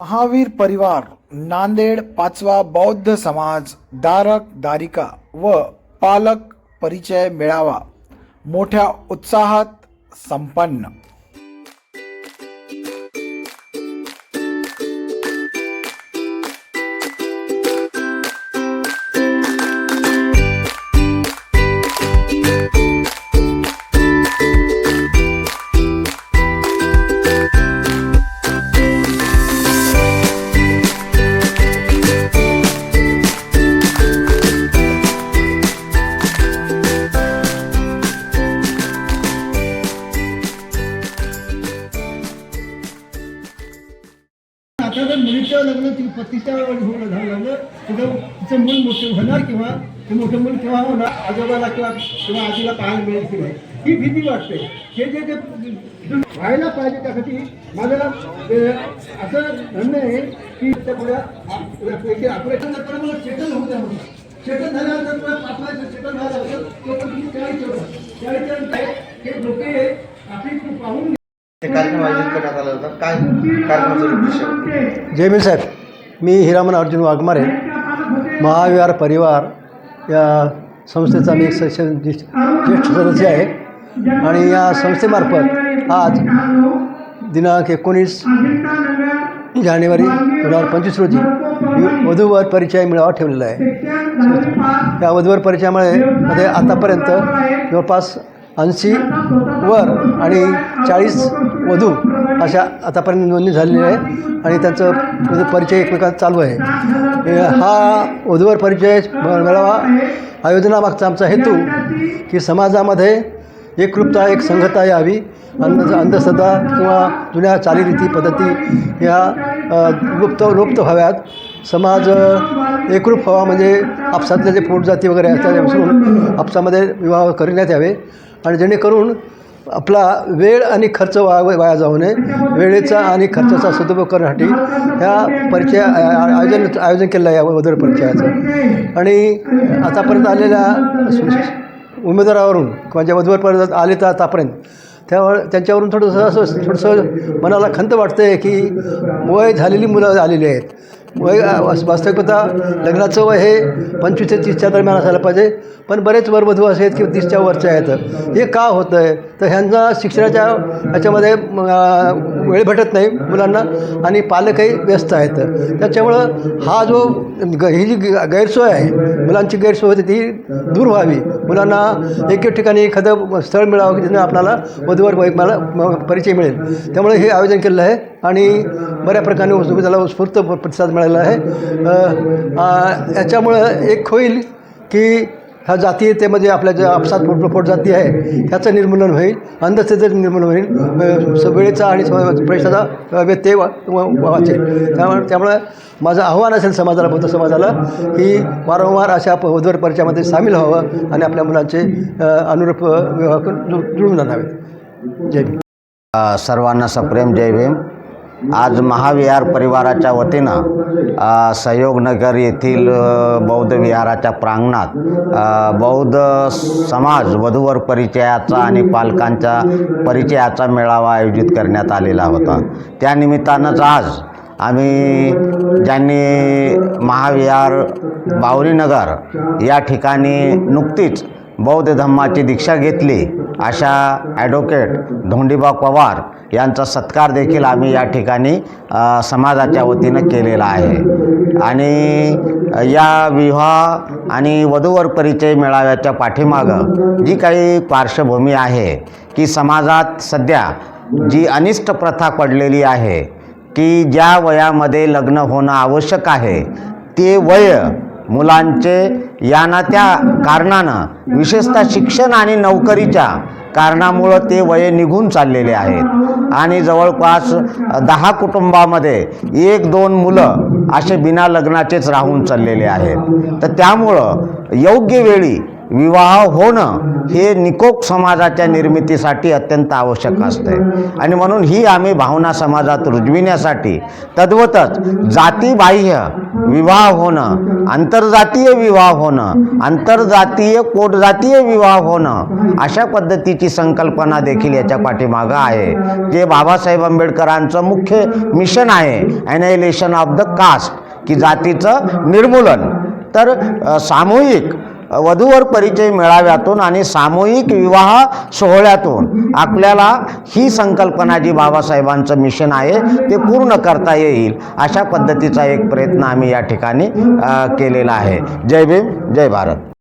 महावीर परिवार नांदेड पाचवा बौद्ध समाज दारक दारिका व पालक परिचय मेळावा. मोठ्या उत्साहात संपन्न. आता जर मुलीच्या लग्न ती पतीच्या होणं झालं तिथं तिचं मूल मोठे होणार किंवा ते मोठं मूल केव्हा होणार? आजोबाला किंवा किंवा आजीला पाहायला मिळेल की नाही? ही भीती वाटते. हे जे ते व्हायला पाहिजे त्यासाठी माझं असं म्हणणं आहे की त्या पुढे ऑपरेशन मला सेटल होऊ द्या म्हणून सेटल झाल्यानंतर तुला पाच वर्ष सेटल झालं असेल तो पण तुम्ही चाळीस वर्ष चाळीस वर्ष हे लोके आपली पाहून ते कार्यक्रम आयोजित करण्यात आला होता काय कार्यक्रमाचा उद्देश जय भीम साहेब मी हिरामन अर्जुन वाघमारे महाविहार परिवार या संस्थेचा मी एक सदस्य ज्येष्ठ ज्येष्ठ सदस्य आहे. आणि या संस्थेमार्फत आज दिनांक एकोणीस जानेवारी दोन हजार पंचवीस रोजी वधूवर परिचय मेळावा ठेवलेला आहे. या वधूवर परिचयामुळे मध्ये आतापर्यंत जवळपास ऐंशी वर आणि चाळीस वधू अशा आतापर्यंत नोंदणी झालेली आहे. आणि त्यांचं म्हणजे परिचय एकमेकांत चालू आहे. हा वधूवर परिचय मिळावा. आयोजनामागचा आमचा हेतू की समाजामध्ये एकरूपता एक संघता यावी. अंध अंधश्रद्धा किंवा जुन्या चालीरीती पद्धती या लुप्त लुप्त व्हाव्यात. समाज एकरूप व्हावा म्हणजे आपसातले जे पोटजाती वगैरे असतात त्यापासून आपसामध्ये विवाह करण्यात यावे. आणि जेणेकरून आपला वेळ आणि खर्च वा वाया जाऊ नये. वेळेचा आणि खर्चाचा सदुपयोग करण्यासाठी ह्या परिचय आयोजन आयोजन केलं आहे या वधूर परिचयाचं. आणि आतापर्यंत आलेल्या उमेदवारावरून किंवा ज्या वधूवर परत आले तर आतापर्यंत त्यावर त्यांच्यावरून थोडंसं असं थोडंसं मनाला खंत वाटतं आहे की वय झालेली मुलं आलेली आहेत. वय वास- वास्तविकता लग्नाचं वय हे पंचवीस ते तीसच्या दरम्यान असायला पाहिजे. पण बरेच वरवधू असे आहेत की तीसच्या वरच्या आहेत. हे का होतं आहे तर ह्यांना शिक्षणाच्या ह्याच्यामध्ये वेळ भेटत नाही मुलांना आणि पालकही व्यस्त आहेत. त्याच्यामुळं हा जो ग ही जी ग- गैरसोय आहे मुलांची गैरसोय होती ती दूर व्हावी. मुलांना एक एक ठिकाणी एखादं स्थळ मिळावं की जिथं आपल्याला वधूवर मला म- परिचय मिळेल. त्यामुळे हे आयोजन केलेलं आहे. आणि बऱ्या प्रकारे तुम्ही त्याला उत्स्फूर्त प्रतिसाद मिळालेला आहे. याच्यामुळं एक होईल की ह्या जातीयतेमध्ये आपल्या ज्या आपसात पोटपोट जाती आहे ह्याचं निर्मूलन होईल अंधश्रद्धेचं निर्मूलन होईल. वेळेचा आणि स- पैशाचा व्यत्यय वा वाचेल त्यामुळे त्यामुळं माझं आव्हान असेल समाजाला बौद्ध समाजाला की वारंवार अशा प- परिचयामध्ये सामील व्हावं आणि आपल्या मुलांचे अनुरूप विवाह करून जुळून आणावेत जय भीम. सर्वांना सप्रेम जय भीम. आज महाविहार परिवाराच्या वतीनं सहयोगनगर येथील बौद्ध विहाराच्या प्रांगणात बौद्ध समाज वधूवर परिचयाचा आणि पालकांच्या परिचयाचा मेळावा आयोजित करण्यात आलेला होता. त्यानिमित्तानंच आज आम्ही ज्यांनी महाविहार बावरीनगर या ठिकाणी नुकतीच बौद्ध धम्माची दीक्षा घेतली. अशा ॲडव्होकेट धोंडीबा पवार यांचा सत्कार देखील आम्ही या ठिकाणी समाजाच्या वतीनं केलेला आहे. आणि या विवाह आणि वधूवर परिचय मेळाव्याच्या पाठीमागं जी काही पार्श्वभूमी आहे की समाजात सध्या जी अनिष्ट प्रथा पडलेली आहे की ज्या वयामध्ये लग्न होणं आवश्यक आहे ते वय मुलांचे या ना त्या कारणानं विशेषतः शिक्षण आणि नोकरीच्या कारणामुळं ते वय निघून चाललेले आहेत. आणि जवळपास दहा कुटुंबामध्ये एक दोन मुलं असे बिना लग्नाचेच राहून चाललेले आहेत. तर त्यामुळं योग्य वेळी विवाह होणं हे निकोप समाजाच्या निर्मितीसाठी अत्यंत आवश्यक असते. आणि म्हणून ही आम्ही भावना समाजात रुजविण्यासाठी तद्वतच जातीबाह्य विवाह होणं आंतरजातीय विवाह होणं आंतरजातीय पोटजातीय विवाह होणं अशा पद्धतीची संकल्पना देखील याच्या पाठीमागं आहे. जे बाबासाहेब आंबेडकरांचं मुख्य मिशन आहे ॲनायलेशन ऑफ द कास्ट की जातीचं निर्मूलन. तर सामूहिक वधूवर परिचय मेळाव्यातून आणि सामूहिक विवाह सोहळ्यातून आपल्याला ही संकल्पना जी बाबासाहेबांचं मिशन आहे ते पूर्ण करता येईल अशा पद्धतीचा एक प्रयत्न आम्ही या ठिकाणी केलेला आहे. जय भीम जय भारत.